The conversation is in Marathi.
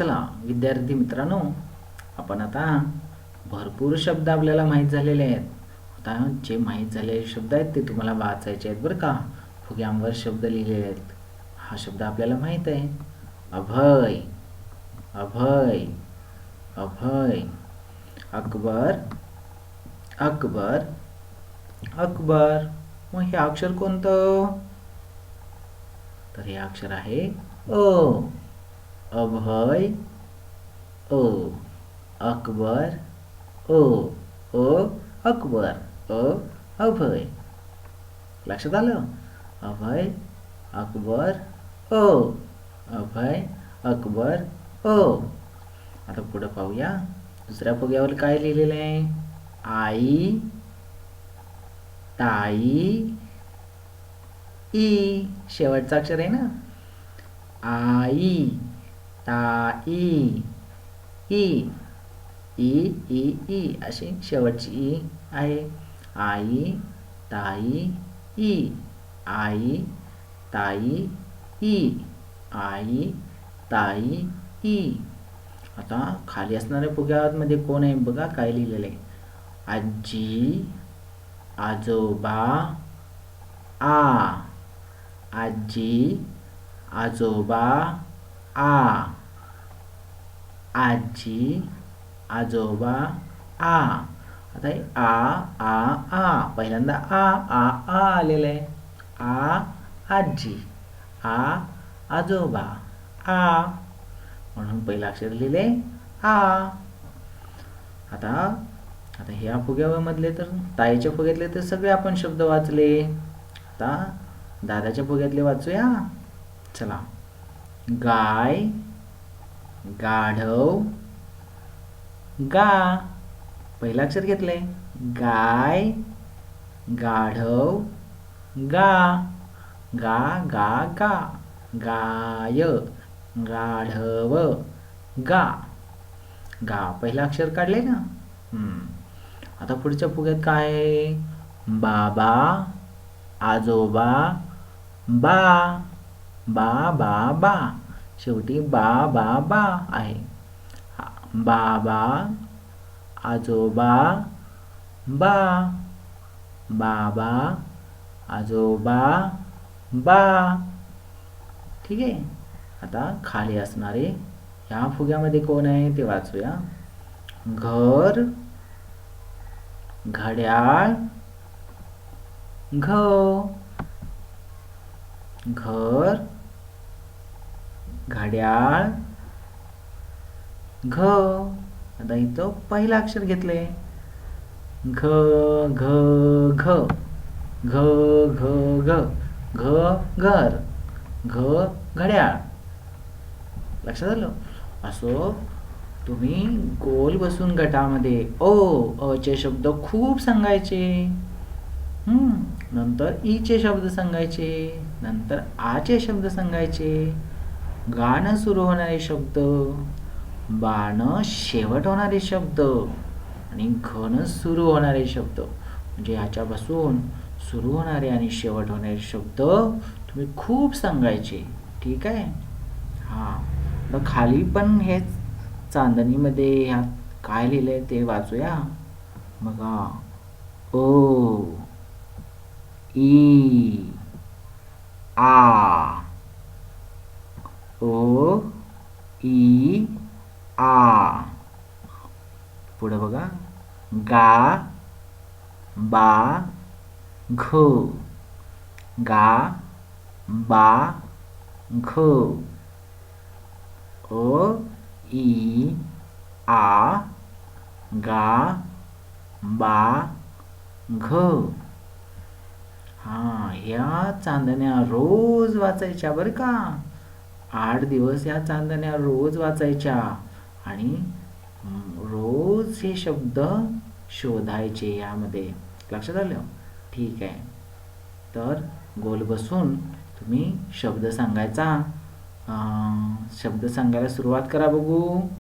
चला विद्यार्थी मित्रांनो आपण आता भरपूर शब्द आपल्याला माहीत झालेले आहेत. आता जे माहीत झालेले शब्द आहेत ते तुम्हाला वाचायचे आहेत बरं का? फुग्यांवर शब्द लिहिलेले आहेत. हा शब्द आपल्याला माहीत आहे. अभय अभय अभय अकबर अकबर अकबर. मग हे अक्षर कोणतं? तर हे अक्षर आहे अ. अभय ओ अकबर ओ ओ अकबर अ अभय लक्षात आलं अभय अकबर ओ अभय अकबर ओ आता पुढं पाहूया. दुसऱ्या फुग्यावर काय लिहिलेलं आहे? आई ताई ई. शेवटचं अक्षर आहे ना? आई. ताई ई ई ई ई अशी शेवटची ई आहे. आई ताई ई आई ताई ई आई ताई ई. आता खाली असणाऱ्या फुग्यामध्ये कोण आहे बघा काय लिहिलेलं आहे? आजी आजोबा आ. आजी आजोबा आ. आजी आजोबा आ. आता हे आ आ आ. पहिल्यांदा आ आ आ आलेलं आहे आ आजी. आ आजोबा. आ. म्हणून पहिलं अक्षर लिहिले आ. आता आता ह्या फुग्यामधले तर ताईच्या फुग्यातले तर सगळे आपण शब्द वाचले. आता दादाच्या फुग्यातले वाचूया. चला. गाय गाढव. गा. पहिलं अक्षर घेतलंय. गाय. गाढव. गा. गा गा गा. गाय. गाढव. गा. गा. पहिलं अक्षर काढले ना? हम्म. आता पुढच्या फुग्यात काय? बाबा. आजोबा. बा. बा बा बा. शेवटी बा बा बा आहे. बाबा आजोबा बा बाबा आजोबा बा. ठीक आहे? आता खाली असणारे ह्या फुग्यामध्ये कोण आहे ते वाचूया. घर घड्याळ घ. घर घड्याळ घ. आता इथं पहिलं अक्षर घेतले घ घ घ. घ घ घ. घ घर. घ घड्याळ. लक्षात आलं? असो तुम्ही गोल बसून गटामध्ये ओ अचे शब्द खूप सांगायचे. नंतर ईचे शब्द सांगायचे. नंतर आचे शब्द सांगायचे. गाणं सुरू होणारे शब्द बाणं शेवट होणारे शब्द आणि घन सुरू होणारे शब्द. म्हणजे ह्याच्यापासून सुरू होणारे आणि शेवट होणारे शब्द तुम्ही खूप सांगायचे. ठीक आहे? हां. खाली पण हेच चांदणीमध्ये ह्यात काय लिहिलंय ते वाचूया. बघा. ओ ई आ ओ ई आ पुढं बघा. गा बा घ. गा बा घ. ओ ई आ. गा बा घ. हा ह्या चांदण्या रोज वाचायच्या बरं का. आठ दिवस या चांदण्या रोज वाचायच्या आणि रोज हे शब्द शोधायचे यामध्ये. लक्षात आलं? ठीक आहे. तर गोल बसून तुम्ही शब्द सांगायचा. अं, शब्द सांगायला सुरुवात करा बघू.